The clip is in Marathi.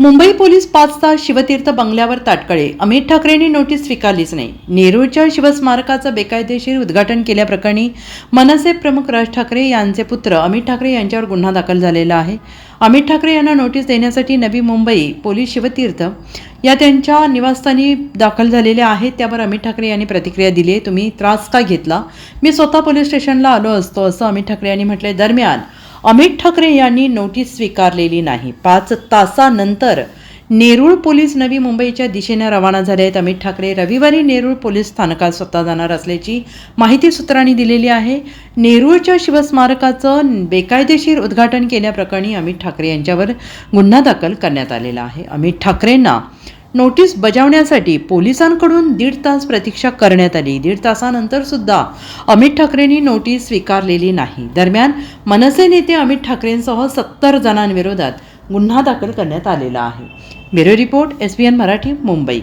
मुंबई पोलीस पाच तास शिवतीर्थ बंगल्यावर ताटकळे. अमित ठाकरेंनी नोटीस स्वीकारलीच नाही. नेरूळच्या शिवस्मारकाचं बेकायदेशीर उद्घाटन केल्याप्रकरणी मनसे प्रमुख राज ठाकरे यांचे पुत्र अमित ठाकरे यांच्यावर गुन्हा दाखल झालेला आहे. अमित ठाकरे यांना नोटीस देण्यासाठी नवी मुंबई पोलीस शिवतीर्थ या त्यांच्या निवासस्थानी दाखल झालेल्या आहेत. त्यावर अमित ठाकरे यांनी प्रतिक्रिया दिली आहे. तुम्ही त्रास का घेतला? मी स्वतः पोलीस स्टेशनला आलो असतो असं अमित ठाकरे यांनी म्हटले दरम्यान अमित ठाकरे यांनी नोटीस स्वीकारलेली नाही. पाच तासानंतर नेरूळ पोलीस नवी मुंबईच्या दिशेने रवाना झाले आहेत. अमित ठाकरे रविवारी नेरूळ पोलीस स्थानकात स्वतः जाणार असल्याची माहिती सूत्रांनी दिलेली आहे. नेरूळच्या शिवस्मारकाचं बेकायदेशीर उद्घाटन केल्याप्रकरणी अमित ठाकरे यांच्यावर गुन्हा दाखल करण्यात आलेला आहे. अमित ठाकरेंना नोटीस बजावण्यासाठी पोलिसांकडून दीड तास प्रतीक्षा करण्यात आली. दीड तासानंतर सुद्धा अमित ठाकरेंनी नोटीस स्वीकारलेली नाही. दरम्यान मनसे नेते अमित ठाकरेंसह सत्तर जणांविरोधात गुन्हा दाखल करण्यात आलेला आहे. Bureau report S B N Marathi Mumbai.